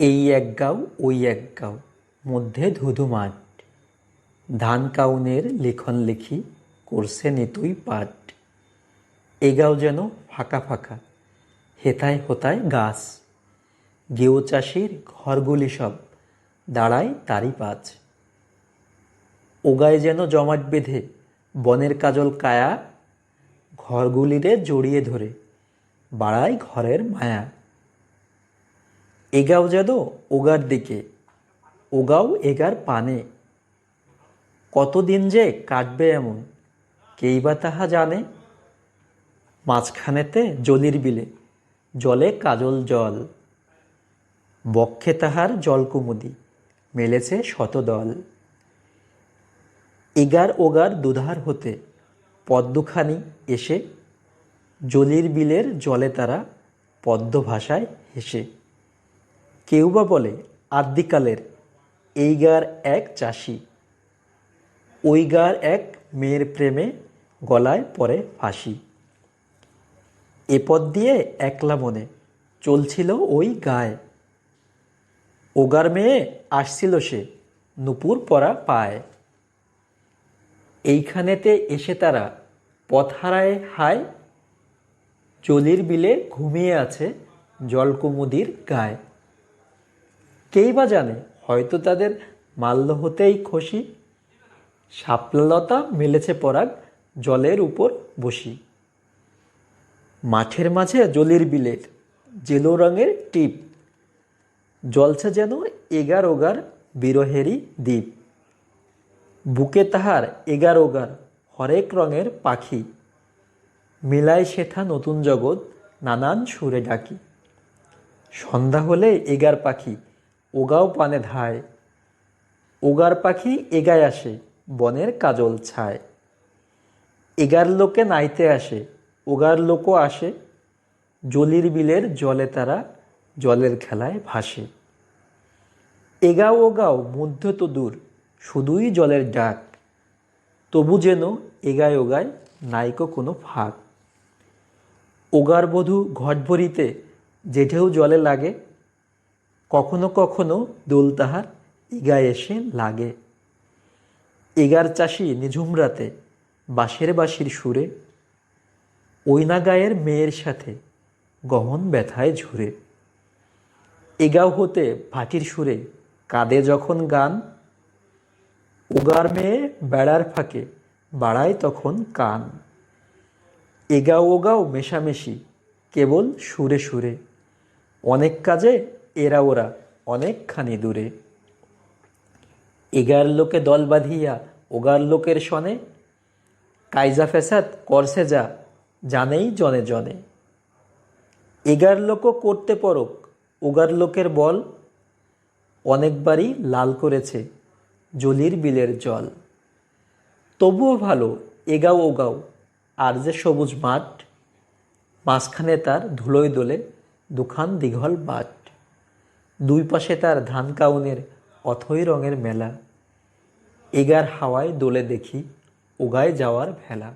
এই এক গাঁও, ওই এক গাঁও। মধ্যে ধুধু মাঠ। ধান কাউনের লেখন লেখি, করছে নিতুই পাট। এ গাঁও যেন ফাঁকা ফাঁকা হেথায় হোতায় গাছ। গেও চাষির ঘরগুলি সব, দাঁড়ায় তারই পাঁচ। ওগায় যেন জমাট বেঁধে, বনের কাজল কায়া। ঘরগুলিরে জড়িয়ে ধরে, বাড়ায় ঘরের মায়া। এগাও যেন ওগার দিকে। ওগাও এগার পানে। কতদিন যে কাটবে এমন, কেই বা তাহা জানে? মাঝখানেতে জলির বিলে, জলে কাজল জল। বক্ষে তাহার জলকুমুদি মেলেছে শতদল। এগার ওগার দুধার হতে, পদ্মখানি এসে, জলির বিলের জলে তারা পদ্ম ভাষায় হেসে। কেউ বা বলে আদ্যিকালের, এই গার এক চাষি। ওই গার এক মেয়ের প্রেমে গলায় পরে ফাঁসি। এ পথ দিয়ে একলা মনে চলছিল ওই গায়ে। ওগার মেয়ে আসছিল সে নুপুর পরা পায়। এইখানেতে এসে তারা পথ হারায় হায়, চলির বিলে ঘুমিয়ে আছে জলকুমুদির গায়ে। কেই বা জানে, হয়তো তাদের মাল্য হতেই খুশি। শাপলালতা মেলেছে পরাগ, জলের উপর বসি। মাঠের মাঝে জলির বিলের জেলো রঙের টিপ। জলছে যেন এগার ওগার বিরহেরই দ্বীপ। বুকে তাহার এগার ওগার হরেক রঙের পাখি। মিলায় সেথা নতুন জগৎ, নানান সুরে ডাকি। সন্ধ্যা হলে এগার পাখি ওগাও পানে ধায় ওগার পাখি এগায় আসে, বনের কাজল ছায়। এগার লোকে নাইতে আসে ওগার লোকও আসে, জলির বিলের জলে তারা জলের খেলায় ভাসে। এগাও ওগাও, মধ্য তো দূর, শুধুই জলের ডাক। তবু যেন এগায় ওগায় নাইকো কোনো ফাঁক। ওগার বধূ ঘট ভরিতে জেঠেও জলে লাগে কখনো কখনো দোল তাহার এগায় এসে লাগে। এগার চাষি নিঝুম রাতে বাঁশের বাঁশির সুরে ওইনা গায়ের মেয়ের সাথে গহন ব্যথায় ঝুরে। এগাও হতে ভাটির সুরে কাঁদে যখন গান ওগার মেয়ে বেড়ার ফাঁকে বাড়ায় তখন কান। এগাও ওগাও মেশামেশি, কেবল সুরে সুরে। অনেক কাজে এরা ওরা অনেকখানি দূরে। এগার লোকে দল বাঁধিয়া ওগার লোকের সনে, কাইজা ফেসাদ করছে যা জানেই জনে জনে। এগার লোকও করতে পরক, ওগার লোকের বল অনেকবারই লাল করেছে জলির বিলের জল। তবুও ভালো এগাও ওগাও আর যে সবুজ মাঠ, মাঝখানে তার ধুলোয় দোলে দুখান দীঘল বাট দুই পাশে তার ধান কাউনের অথই রঙের মেলা। এগার হাওয়ায় দোলে দেখি ওগায় যাওয়ার ভেলা।